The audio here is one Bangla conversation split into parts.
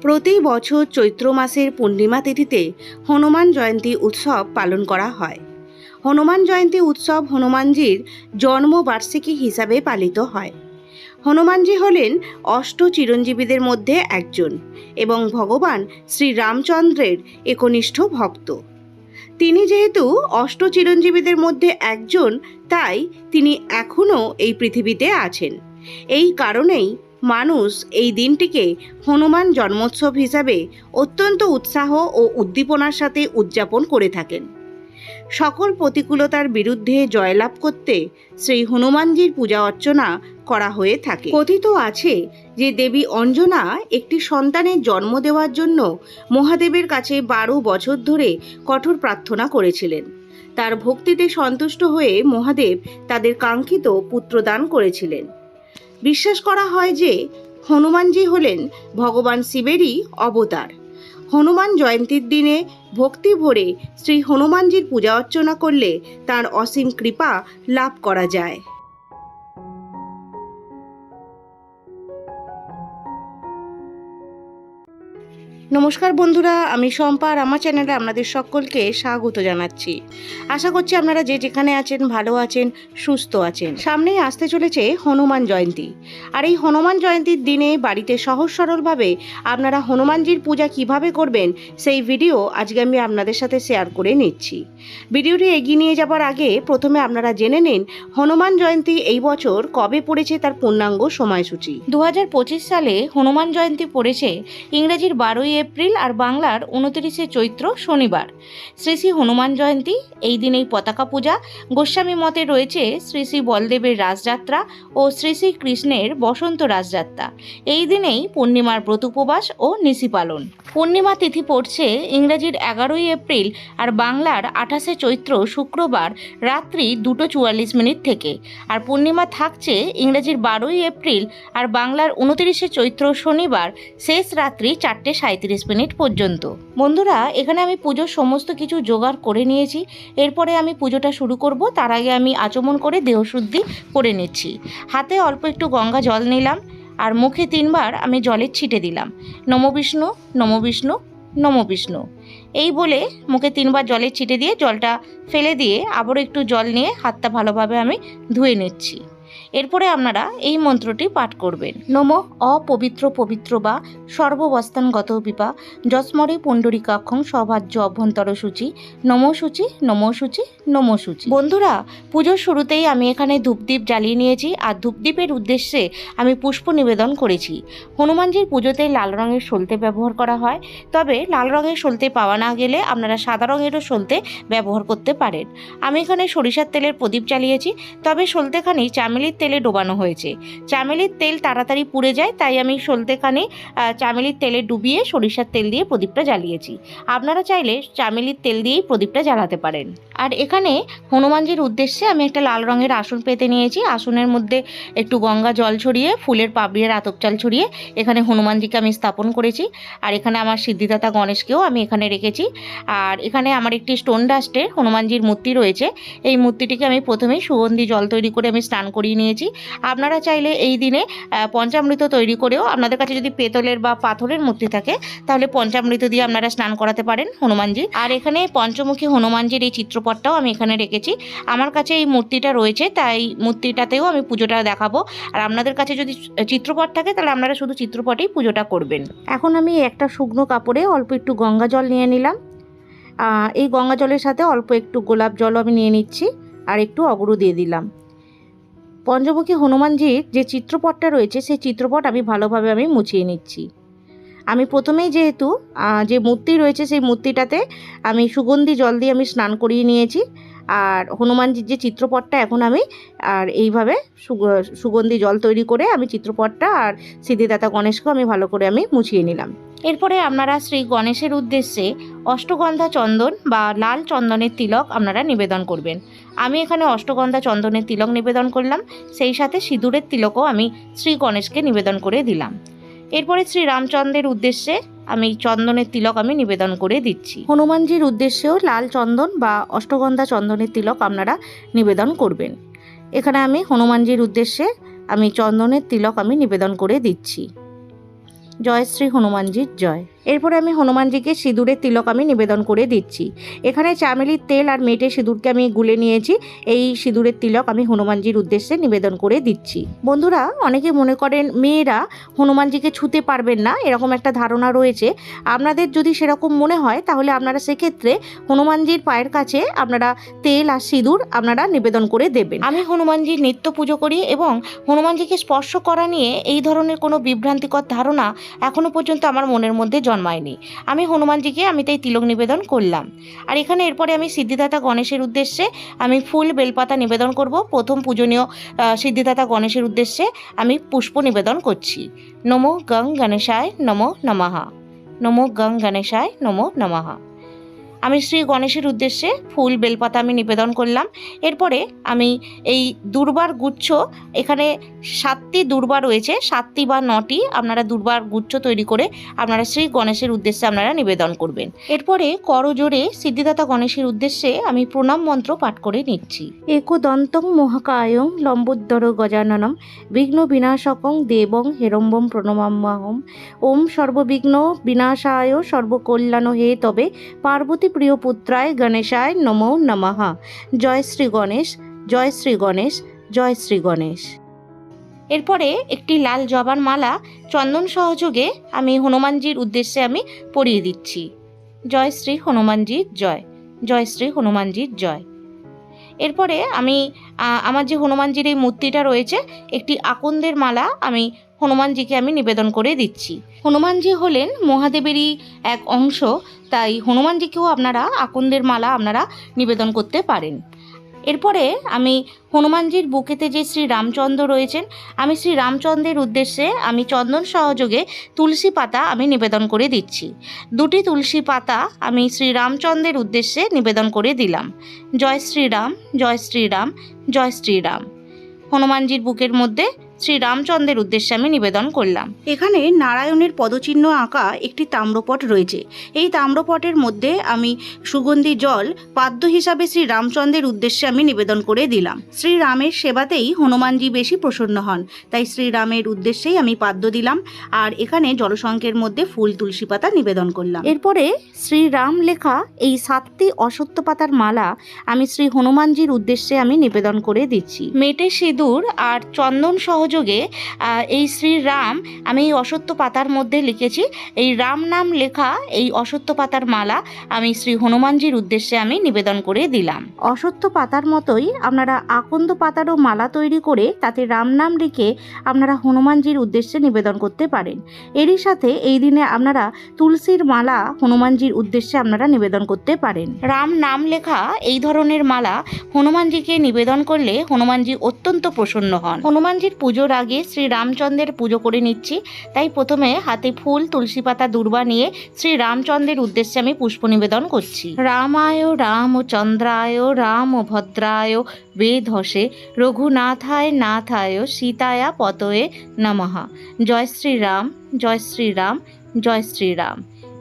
প্রতি বছর চৈত্র মাসের পূর্ণিমা তিথিতে হনুমান জয়ন্তী উৎসব পালন করা হয়। হনুমান জয়ন্তী উৎসব হনুমানজির জন্মবার্ষিকী হিসাবে পালিত হয়। হনুমানজি হলেন অষ্ট চিরঞ্জীবীদের মধ্যে একজন এবং ভগবান শ্রী রামচন্দ্রের একনিষ্ঠ ভক্ত। তিনি যেহেতু অষ্ট চিরঞ্জীবীদের মধ্যে একজন, তাই তিনি এখনও এই পৃথিবীতে আছেন। এই কারণেই মানুষ এই দিনটিকে হনুমান জন্মোৎসব হিসাবে অত্যন্ত উৎসাহ ও উদ্দীপনার সাথে উদযাপন করে থাকেন। সকল প্রতিকূলতার বিরুদ্ধে জয়লাভ করতে শ্রী হনুমানজির পূজা অর্চনা করা হয়ে থাকে। কথিত আছে যে দেবী অঞ্জনা একটি সন্তানের জন্ম দেওয়ার জন্য মহাদেবের কাছে বারো বছর ধরে কঠোর প্রার্থনা করেছিলেন। তার ভক্তিতে সন্তুষ্ট হয়ে মহাদেব তাদের কাঙ্ক্ষিত পুত্রদান করেছিলেন। বিশ্বাস করা হয় যে হনুমানজি হলেন ভগবান শিবেরই অবতার। হনুমান জয়ন্তীর দিনে ভক্তি ভরে শ্রী হনুমানজির পূজা অর্চনা করলে তার অসীম কৃপা লাভ করা যায়। নমস্কার বন্ধুরা, আমি শম্পা আর আমার চ্যানেলে আপনাদের সকলকে স্বাগত জানাচ্ছি। আশা করছি আপনারা যে যেখানে আছেন, ভালো আছেন, সুস্থ আছেন। সামনেই আসতে চলেছে হনুমান জয়ন্তী। আর এই হনুমান জয়ন্তীর দিনে বাড়িতে সহজ সরলভাবে আপনারা হনুমানজির পূজা কীভাবে করবেন, সেই ভিডিও আজকে আমি আপনাদের সাথে শেয়ার করে নিচ্ছি। ভিডিওটি এগিয়ে নিয়ে যাবার আগে প্রথমে আপনারা জেনে নিন, হনুমান জয়ন্তী এই বছর কবে পড়েছে তার পূর্ণাঙ্গ সময়সূচি। দু হাজার পঁচিশ সালে হনুমান জয়ন্তী পড়েছে ইংরেজির বারোই এপ্রিল আর বাংলার উনত্রিশে চৈত্র শনিবার। শ্রী শ্রী হনুমান জয়ন্তী, এই দিনেই পতাকা পূজা। গোস্বামী মতে রয়েছে শ্রী শ্রী বলদেবের রাজযাত্রা ও শ্রী শ্রী কৃষ্ণের বসন্ত রাজযাত্রা। এই দিনেই পূর্ণিমার ব্রত উপবাস ও নিশি পালন। পূর্ণিমা তিথি পড়ছে ইংরেজির এগারোই এপ্রিল আর বাংলার আঠাশে চৈত্র শুক্রবার রাত্রি দুটো চুয়াল্লিশ মিনিট থেকে। আর পূর্ণিমা থাকছে ইংরেজির বারোই এপ্রিল আর বাংলার উনতিরিশে চৈত্র শনিবার শেষ রাত্রি চারটে সাঁত্রিশ মিনিট পর্যন্ত। বন্ধুরা, এখানে আমি পুজোর সমস্ত কিছু জোগাড় করে নিয়েছি। এরপরে আমি পুজোটা শুরু করব। তার আগে আমি আচমন করে দেহশুদ্ধি করে নিচ্ছি। হাতে অল্প একটু গঙ্গা জল নিলাম আর মুখে তিনবার আমি জলের ছিটে দিলাম। নম বিষ্ণু নম বিষ্ণু নম বিষ্ণু। এই বলে মুখে তিনবার জলের ছিটে দিয়ে জলটা ফেলে দিয়ে আবারও একটু জল নিয়ে হাতটা ভালোভাবে আমি ধুয়ে নিচ্ছি। এরপরে আপনারা এই মন্ত্রটি পাঠ করবেন। নম অপবিত্র পবিত্র বা সর্ববস্থানগত বিপা যস্মরে পুণ্ডরিকাক্ষং সভাজ্য অভ্যন্তর সূচি নম সূচি নম সূচি নম সূচি। বন্ধুরা, পুজোর শুরুতেই আমি এখানে ধূপদীপ জ্বালিয়ে নিয়েছি। আর ধূপদীপের উদ্দেশ্যে আমি পুষ্প নিবেদন করেছি। হনুমানজির পুজোতে লাল রঙের সলতে ব্যবহার করা হয়। তবে লাল রঙের সলতে পাওয়া না গেলে আপনারা সাদা রঙেরও সলতে ব্যবহার করতে পারেন। আমি এখানে সরিষার তেলের প্রদীপ জ্বালিয়েছি। তবে সলতেখানি চামেলির তেলে ডোবানো হয়েছে। চামেলির তেল তাড়াতাড়ি পুড়ে যায়, তাই আমি সলতেখানি চামেলির তেলে ডুবিয়ে সরিষার তেল দিয়ে প্রদীপটা জ্বালিয়েছি। আপনারা চাইলে চামেলির তেল দিয়েই প্রদীপটা জ্বালাতে পারেন। আর এখানে হনুমানজির উদ্দেশ্যে আমি একটা লাল রঙের আসন পেতে নিয়েছি। আসনের মধ্যে একটু গঙ্গা জল ছড়িয়ে, ফুলের পাবড়িয়ার আতপ চাল ছড়িয়ে এখানে হনুমানজিকে আমি স্থাপন করেছি। আর এখানে আমার সিদ্ধিদাতা গণেশকেও আমি এখানে রেখেছি। আর এখানে আমার একটি স্টোন ডাস্টের হনুমানজির মূর্তি রয়েছে। এই মূর্তিটিকে আমি প্রথমেই সুগন্ধি জল তৈরি করে আমি স্নান করিয়ে নিয়েছি। আপনারা চাইলে এই দিনে পঞ্চামৃত তৈরি করেও আপনাদের কাছে যদি পেতলের বা পাথরের মূর্তি থাকে, তাহলে পঞ্চামৃত দিয়ে আপনারা স্নান করাতে পারেন হনুমানজি। আর এখানে পঞ্চমুখী হনুমানজির এই চিত্রপটটাও আমি এখানে রেখেছি। আমার কাছে এই মূর্তিটা রয়েছে, তাই মূর্তিটাতেও আমি পুজোটা দেখাবো। আর আপনাদের কাছে যদি চিত্রপট থাকে, তাহলে আপনারা শুধু চিত্রপটেই পুজোটা করবেন। এখন আমি একটা শুকনো কাপড়ে অল্প একটু গঙ্গা জল নিয়ে নিলাম। এই গঙ্গা জলের সাথে অল্প একটু গোলাপ জলও আমি নিয়ে নিচ্ছি। আর একটু অগরু দিয়ে দিলাম। পঞ্চমুখী হনুমানজির যে চিত্রপটটা রয়েছে, সেই চিত্রপট আমি ভালোভাবে আমি মুছিয়ে নিচ্ছি। আমি প্রথমেই যেহেতু যে মূর্তি রয়েছে, সেই মূর্তিটাতে আমি সুগন্ধি জল দিয়ে আমি স্নান করিয়ে নিয়েছি। আর হনুমানজির যে চিত্রপটটা এখন আমি, আর এইভাবে সুগন্ধি জল তৈরি করে আমি চিত্রপটটা আর সিদ্ধিদাতা গণেশকেও আমি ভালো করে আমি মুছিয়ে নিলাম। এরপরে আপনারা শ্রী গণেশের উদ্দেশ্যে অষ্টগন্ধা চন্দন বা লাল চন্দনের তিলক আপনারা নিবেদন করবেন। আমি এখানে অষ্টগন্ধা চন্দনের তিলক নিবেদন করলাম, সেই সাথে সিঁদুরের তিলকও আমি শ্রী গণেশকে নিবেদন করে দিলাম। এরপরে শ্রী রামচন্দ্রের উদ্দেশ্যে আমি চন্দনের তিলক আমি নিবেদন করে দিচ্ছি। হনুমানজির উদ্দেশ্যেও লাল চন্দন বা অষ্টগন্ধা চন্দনের তিলক আপনারা নিবেদন করবেন। এখানে আমি হনুমানজির উদ্দেশ্যে আমি চন্দনের তিলক আমি নিবেদন করে দিচ্ছি। জয় শ্রী হনুমানজির জয়। এরপরে আমি হনুমানজিকে সিঁদুরের তিলক আমি নিবেদন করে দিচ্ছি। এখানে চামেলির তেল আর মেটে সিঁদুরকে আমি গুলে নিয়েছি। এই সিঁদুরের তিলক আমি হনুমানজির উদ্দেশ্যে নিবেদন করে দিচ্ছি। বন্ধুরা, অনেকে মনে করেন মেয়েরা হনুমানজিকে ছুতে পারবেন না, এরকম একটা ধারণা রয়েছে। আপনাদের যদি সেরকম মনে হয়, তাহলে আপনারা সেক্ষেত্রে হনুমানজির পায়ের কাছে আপনারা তেল আর সিঁদুর আপনারা নিবেদন করে দেবেন। আমি হনুমানজির নিত্য পুজো করি এবং হনুমানজিকে স্পর্শ করা নিয়ে এই ধরনের কোনো বিভ্রান্তিকর ধারণা এখনও পর্যন্ত আমার মনের মধ্যে জন্মায়নি। আমি হনুমানজিকে, আমি তাই তিলক নিবেদন করলাম। আর এখানে এরপরে আমি সিদ্ধিদাতা গণেশের উদ্দেশ্যে আমি ফুল বেলপাতা নিবেদন করব। প্রথম পূজনীয় সিদ্ধিদাতা গণেশের উদ্দেশ্যে আমি পুষ্প নিবেদন করছি। নমো গং গণেশায় নমো নমাহা নমো গং গণেশায় নমো নমঃ। আমি শ্রী গণেশের উদ্দেশ্যে ফুল, বেলপাতা আমি নিবেদন করলাম। এরপরে আমি এই দুর্বার গুচ্ছ, এখানে সাতটি দুর্বা রয়েছে, সাতটি বা নটি আপনারা দুর্বার গুচ্ছ তৈরি করে আপনারা শ্রী গণেশের উদ্দেশ্যে আপনারা নিবেদন করবেন। এরপরে করজোরে সিদ্ধিদাতা গণেশের উদ্দেশ্যে আমি প্রণাম মন্ত্র পাঠ করে নিচ্ছি। একদন্তং মহাকায়ং লম্বোদ্দর গজাননম বিঘ্ন বিনাশকং দেবং হেরম্বম প্রণমাম্যহম ওম সর্ববিঘ্ন বিনাশায় সর্বকল্যাণ হে তবে পার্বতী প্রিয় পুত্রায় গণেশায় নমো নমঃ। জয় শ্রী গণেশ, জয় শ্রী গণেশ, জয় শ্রী গণেশ। এরপরে একটি লাল জবার মালা চন্দন সহযোগে আমি হনুমানজির উদ্দেশ্যে আমি পরিয়ে দিচ্ছি। জয় শ্রী হনুমানজির জয় জয় শ্রী হনুমানজির জয়। এরপরে আমি আমার যে হনুমানজির এই মূর্তিটা রয়েছে, একটি আকন্দের মালা আমি হনুমানজিকে আমি নিবেদন করে দিচ্ছি। হনুমানজি হলেন মহাদেবেরই এক অংশ, তাই হনুমানজিকেও আপনারা আকন্দের মালা আপনারা নিবেদন করতে পারেন। এরপরে আমি হনুমানজির বুকেতে যে শ্রী রামচন্দ্র রয়েছেন, আমি শ্রী রামচন্দ্রের উদ্দেশ্যে আমি চন্দন সহযোগে তুলসী পাতা আমি নিবেদন করে দিচ্ছি। দুটি তুলসী পাতা আমি শ্রী রামচন্দ্রের উদ্দেশ্যে নিবেদন করে দিলাম। জয় শ্রীরাম জয় শ্রীরাম জয় শ্রীরাম। হনুমানজির বুকের মধ্যে শ্রী রামচন্দ্রের উদ্দেশ্যে আমি নিবেদন করলাম। এখানে নারায়ণের পদচিহ্ন আঁকা একটি তাম্রপট রয়েছে। এই তাম্রপটের মধ্যে আমি সুগন্ধি জল পাদ্য হিসাবে শ্রী রামচন্দ্রের উদ্দেশ্যে আমি নিবেদন করে দিলাম। শ্রীরামের সেবাতেই হনুমানজি বেশি প্রসন্ন হন। তাই শ্রীরামের উদ্দেশ্যেই আমি পাদ্য দিলাম আর এখানে জলসংকের মধ্যে ফুল তুলসী পাতা নিবেদন করলাম। এরপরে শ্রীরাম লেখা এই সাতটি অসত্য পাতার মালা আমি শ্রী হনুমানজির উদ্দেশ্যে আমি নিবেদন করে দিচ্ছি। মেটে সিঁদুর আর চন্দন সহযোগে আহ, এই শ্রীরাম আমি এই অসত্য পাতার মধ্যে লিখেছি এই রাম নাম লেখা এই অসত্য পাতার মালা আমি শ্রী হনুমানজির উদ্দেশ্যে আমি নিবেদন করে দিলাম। অসত্য পাতার মতোই আপনারা আকন্দ পাতারও মালা তৈরি করে তাতে রাম নাম লিখে আপনারা হনুমানজির উদ্দেশ্যে নিবেদন করতে পারেন। এরই সাথে এই দিনে আপনারা তুলসীর মালা হনুমানজির উদ্দেশ্যে আপনারা নিবেদন করতে পারেন। রাম নাম লেখা এই ধরনের মালা হনুমানজিকে নিবেদন করলে হনুমানজি অত্যন্ত প্রসন্ন হন। হনুমানজির পুজোর আগে শ্রী রামচন্দ্রের পুজো করে নিচ্ছি। তাই প্রথমে হাতে ফুল, তুলসী পাতা, দুর্বা নিয়ে শ্রী রামচন্দ্রের উদ্দেশ্যে আমি পুষ্প নিবেদন করছি। রামায়, রাম চন্দ্রায়, রাম ভদ্রায় বেধসে রঘুনাথায়, নাথায়, সীতায়া পতয়ে নমহা জয় শ্রীরাম জয় শ্রীরাম জয় শ্রীরাম।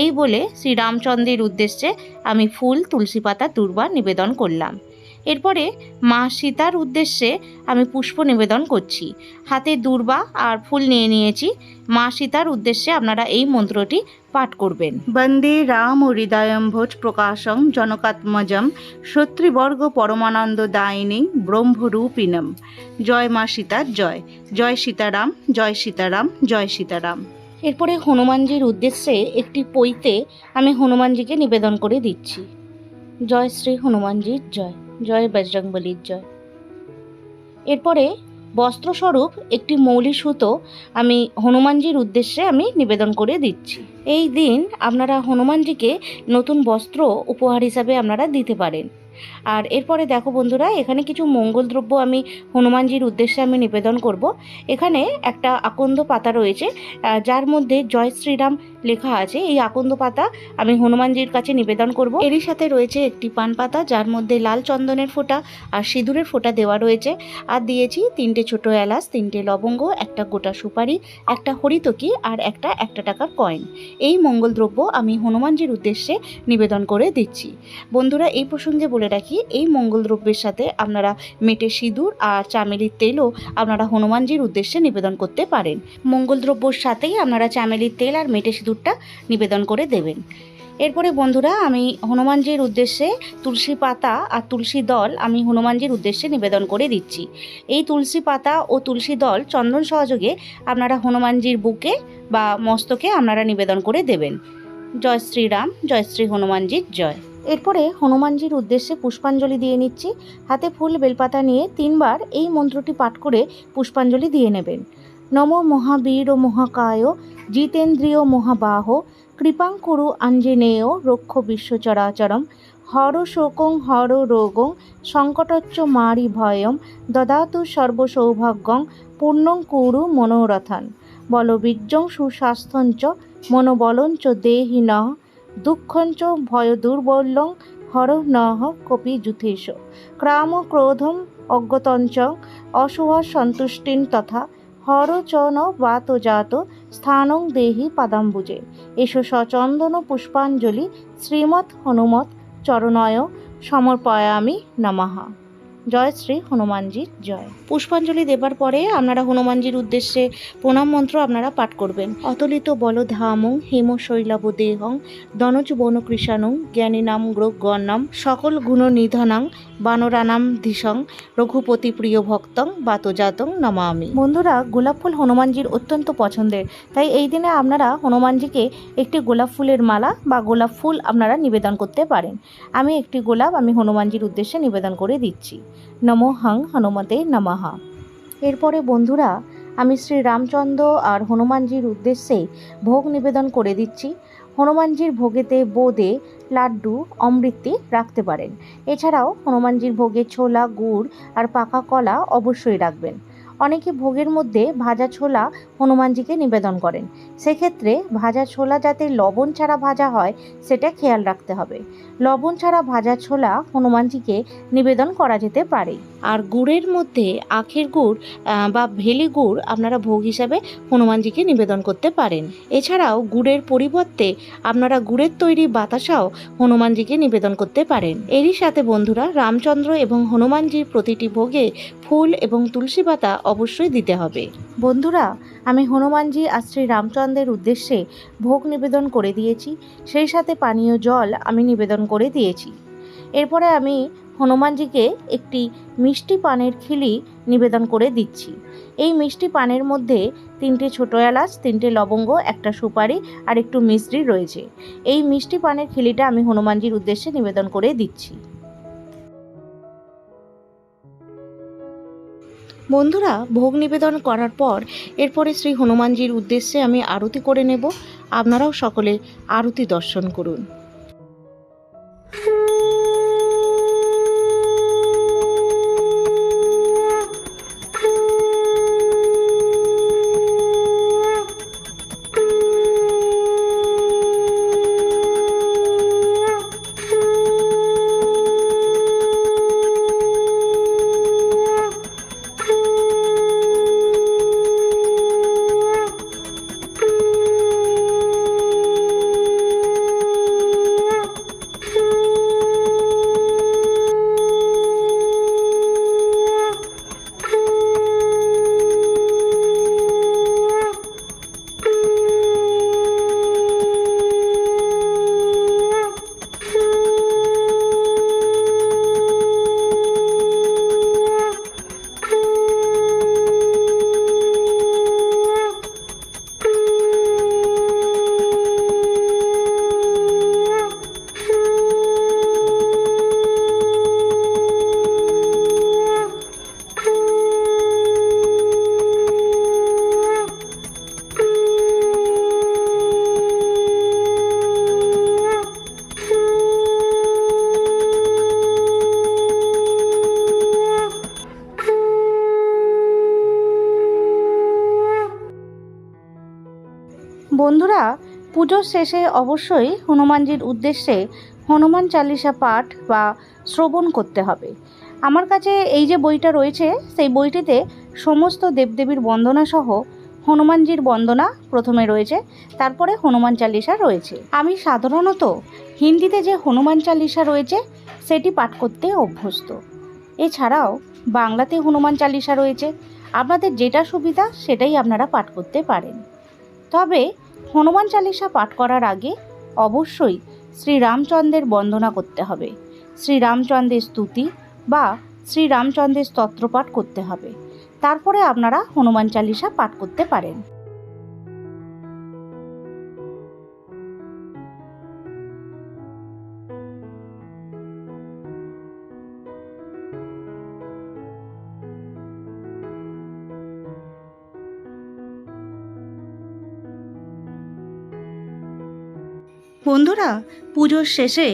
এই বলে শ্রীরামচন্দ্রের উদ্দেশ্যে আমি ফুল, তুলসী পাতা, দুর্বা নিবেদন করলাম। এরপরে মা সীতার উদ্দেশ্যে আমি পুষ্প নিবেদন করছি। হাতে দুর্বা আর ফুল নিয়ে নিয়েছি। মা সীতার উদ্দেশ্যে আপনারা এই মন্ত্রটি পাঠ করবেন। বন্দে রাম হৃদয়ম ভোজ প্রকাশং জনকাত্মজম শত্রুবর্গ পরমানন্দ দায়িনী ব্রহ্মরূপিণম। জয় মা সীতার জয়। জয় সীতারাম জয় সীতারাম জয় সীতারাম। এরপরে হনুমানজির উদ্দেশ্যে একটি পইতে আমি হনুমানজিকে নিবেদন করে দিচ্ছি। জয় শ্রী হনুমানজির জয়। জয় বজরংবলির জয়। এরপরে বস্ত্রস্বরূপ একটি মৌলি সুতো আমি হনুমানজির উদ্দেশ্যে আমি নিবেদন করে দিচ্ছি। এই দিন আপনারা হনুমানজিকে নতুন বস্ত্র উপহার হিসাবে আপনারা দিতে পারেন। আর এরপরে দেখো বন্ধুরা, এখানে কিছু মঙ্গল দ্রব্য আমি হনুমানজির উদ্দেশ্যে আমি নিবেদন করব। এখানে একটা আকন্দ পাতা রয়েছে যার মধ্যে জয় শ্রীরাম লেখা আছে, এই আকন্দ পাতা আমি হনুমানজির কাছে নিবেদন করব। এরই সাথে রয়েছে একটি পান পাতা, যার মধ্যে লাল চন্দনের ফোঁটা আর সিঁদুরের ফোঁটা দেওয়া রয়েছে। আর দিয়েছি তিনটে ছোট এলাচ, তিনটে লবঙ্গ, একটা গোটা সুপারি, একটা হরিতকি আর একটা একটা টাকার কয়েন। এই মঙ্গল দ্রব্য আমি হনুমানজির উদ্দেশ্যে নিবেদন করে দিচ্ছি। বন্ধুরা, এই প্রসঙ্গে বলে রাখি, এই মঙ্গল দ্রব্যের সাথে আপনারা মেটে সিঁদুর আর চামেলির তেলও আপনারা হনুমানজির উদ্দেশ্যে নিবেদন করতে পারেন। মঙ্গল দ্রব্যর সাথেই আপনারা চামেলির তেল আর মেটে সিঁদুরটা নিবেদন করে দেবেন। এরপরে বন্ধুরা, আমি হনুমানজির উদ্দেশ্যে তুলসী পাতা আর তুলসী দল আমি হনুমানজির উদ্দেশ্যে নিবেদন করে দিচ্ছি। এই তুলসী পাতা ও তুলসী দল চন্দন সহযোগে আপনারা হনুমানজির বুকে বা মস্তকে আপনারা নিবেদন করে দেবেন। জয় শ্রীরাম, জয় শ্রী হনুমানজির জয়। এরপরে হনুমানজির উদ্দেশ্যে পুষ্পাঞ্জলি দিয়ে নিচ্ছি। হাতে ফুল, বেলপাতা নিয়ে তিনবার এই মন্ত্রটি পাঠ করে পুষ্পাঞ্জলি দিয়ে নেবেন। নম মহাবীর ও মহাকায় জিতেন্দ্রিয় মহাবাহ কৃপাং কুরু আঞ্জনেয় রক্ষ বিশ্বচরাচরম হর শোকং হর রোগং সংকটচ্চ মারি ভয়ম দদাতু সর্বসৌভাগ্যং পূর্ণং কুরু মনোরথান বলবীর্যং সুস্বাস্থ্যঞ্চ মনোবলঞ্চ দেহি নহ দুঃখঞ্চ ভয় দুর্বল্যং হর নহ কপি যুথেশ ক্রাম ক্রোধম অজ্ঞতঞ্চ অশুভ সন্তুষ্টিন তথা হর চ বাত জাত স্থানং দেহি পাদাম্বুজে। এসো সচন্দন পুষ্পাঞ্জলি শ্রীমৎ হনুমৎ চরণয় সমর্পয়ামি নমঃ। জয় শ্রী হনুমানজির জয়। পুষ্পাঞ্জলি দেবার পরে আপনারা হনুমানজির উদ্দেশ্যে প্রণাম মন্ত্র আপনারা পাঠ করবেন। অতলিত বলধামং হেম শৈলাব দেহং দনজ বন কৃষাণং জ্ঞানী নাম গ্রগণাম সকল গুণ নিধনাং বানরানাম ধীসং রঘুপতি প্রিয় ভক্তং বাতজাতং নমামি। বন্ধুরা, গোলাপ ফুল হনুমানজির অত্যন্ত পছন্দের, তাই এই দিনে আপনারা হনুমানজিকে একটি গোলাপ ফুলের মালা বা গোলাপ ফুল আপনারা নিবেদন করতে পারেন। আমি একটি গোলাপ আমি হনুমানজির উদ্দেশ্যে নিবেদন করে দিচ্ছি। নমো হাং হনুমতে নমহা এরপরে বন্ধুরা, আমি শ্রী রামচন্দ্র আর হনুমানজির উদ্দেশ্যে ভোগ নিবেদন করে দিচ্ছি। হনুমানজির ভোগেতে বোঁদে, লাড্ডু, অমৃতি রাখতে পারেন। এছাড়াও হনুমানজির ভোগে ছোলা, গুড় আর পাকা কলা অবশ্যই রাখবেন। অনেকে ভোগের মধ্যে ভাজা ছোলা হনুমানজিকে নিবেদন করেন। সেক্ষেত্রে ভাজা ছোলা যাতে লবণ ছাড়া ভাজা হয়, সেটা খেয়াল রাখতে হবে। লবণ ছাড়া ভাজা ছোলা হনুমানজিকে নিবেদন করা যেতে পারে। আর গুড়ের মধ্যে আখের গুড় বা ভেলি গুড় আপনারা ভোগ হিসাবে হনুমানজিকে নিবেদন করতে পারেন। এছাড়াও গুড়ের পরিবর্তে আপনারা গুড়ের তৈরি বাতাসাও হনুমানজিকে নিবেদন করতে পারেন। এরই সাথে বন্ধুরা, রামচন্দ্র এবং হনুমানজির প্রতিটি ভোগে ফুল এবং তুলসী পাতা অবশ্যই দিতে হবে। বন্ধুরা, আমি হনুমানজি আর শ্রী রামচন্দ্রের উদ্দেশ্যে ভোগ নিবেদন করে দিয়েছি। সেই সাথে পানীয় জল আমি নিবেদন করে দিয়েছি। এরপরে আমি হনুমানজিকে একটি মিষ্টি পানের খিলি নিবেদন করে দিচ্ছি। এই মিষ্টি পানের মধ্যে তিনটে ছোটো এলাচ, তিনটে লবঙ্গ, একটা সুপারি আর একটু মিশ্রি রয়েছে। এই মিষ্টি পানের খিলিটা আমি হনুমানজির উদ্দেশ্যে নিবেদন করে দিচ্ছি। বন্ধুরা, ভোগ নিবেদন করার পর এরপরে শ্রী হনুমানজির উদ্দেশ্যে আমি আরতি করে নেব। আপনারাও সকলে আরতি দর্শন করুন। পুজোর শেষে অবশ্যই হনুমানজির উদ্দেশ্যে হনুমান চালিসা পাঠ বা শ্রবণ করতে হবে। আমার কাছে এই যে বইটা রয়েছে, সেই বইটিতে সমস্ত দেবদেবীর বন্দনা সহ হনুমানজির বন্দনা প্রথমে রয়েছে, তারপরে হনুমান চালিসা রয়েছে। আমি সাধারণত হিন্দিতে যে হনুমান চালিসা রয়েছে, সেটি পাঠ করতে অভ্যস্ত। এছাড়াও বাংলাতে হনুমান চালিসা রয়েছে। আপনাদের যেটা সুবিধা, সেটাই আপনারা পাঠ করতে পারেন। তবে হনুমান চালিসা পাঠ করার আগে অবশ্যই শ্রীরামচন্দ্রের বন্দনা করতে হবে। শ্রীরামচন্দ্রের স্তুতি বা শ্রীরামচন্দ্রের স্তোত্রপাঠ করতে হবে। তারপরে আপনারা হনুমান চালিসা পাঠ করতে পারেন। বন্ধুরা, পুজোর শেষে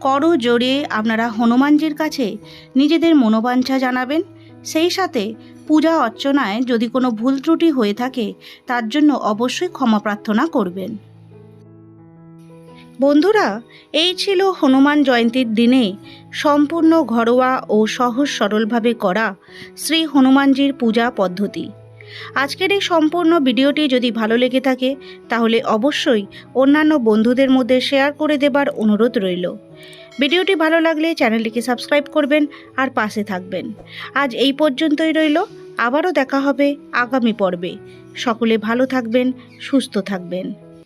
করো জোরে আপনারা হনুমানজির কাছে নিজেদের মনোবাঞ্ছা জানাবেন। সেই সাথে পূজা অর্চনায় যদি কোনো ভুল ত্রুটি হয়ে থাকে, তার জন্য অবশ্যই ক্ষমা প্রার্থনা করবেন। বন্ধুরা, এই ছিল হনুমান জয়ন্তীর দিনে সম্পূর্ণ ঘরোয়া ও সহজ সরলভাবে করা শ্রী হনুমানজির পূজা পদ্ধতি। আজকের এই সম্পূর্ণ ভিডিওটি যদি ভালো লেগে থাকে, তাহলে অবশ্যই অন্যান্য বন্ধুদের মধ্যে শেয়ার করে দেবার অনুরোধ রইল। ভিডিওটি ভালো লাগলে চ্যানেলটিকে সাবস্ক্রাইব করবেন আর পাশে থাকবেন। আজ এই পর্যন্তই রইল, আবারও দেখা হবে আগামী পর্বে। সকলে ভালো থাকবেন, সুস্থ থাকবেন।